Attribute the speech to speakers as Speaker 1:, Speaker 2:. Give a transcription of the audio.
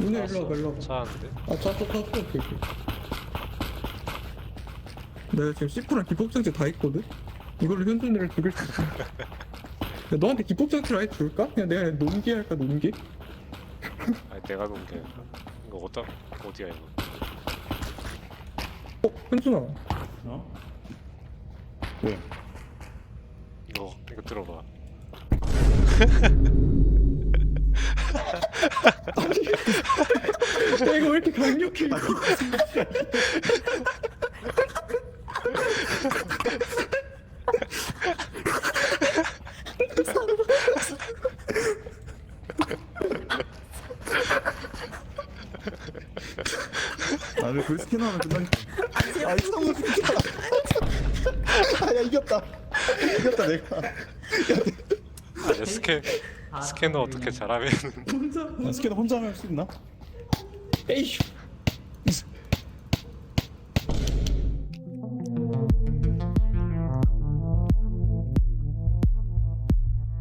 Speaker 1: 누나 일로 와봐 일로 와봐
Speaker 2: 차는데?
Speaker 1: 아 찼어 찼어 오케이 오케이 내가 지금 C4랑 기폭장치 다 있거든? 이걸로 현준이를 죽일 수 있어 야, 너한테 기폭장치를 아예 줄까? 그냥 내가 논기 할까 논기?
Speaker 2: 아니 내가 놓은 게 아니라 이거 어디다 어디야 이거
Speaker 1: 어? 현준아
Speaker 3: 어? 왜?
Speaker 2: 이거 이거 들어봐
Speaker 1: 야 이거 왜 이렇게 강력해 이거?
Speaker 3: 아왜 그 스캐너하면 끝나니까. 아 이상한 거 아야 이겼다. 이겼다 내가.
Speaker 2: 아니 스캔 스캐너 어떻게 잘하면
Speaker 1: 혼자
Speaker 3: 아, 스캐너 혼자 하면 할 수 있나?
Speaker 1: Beijo.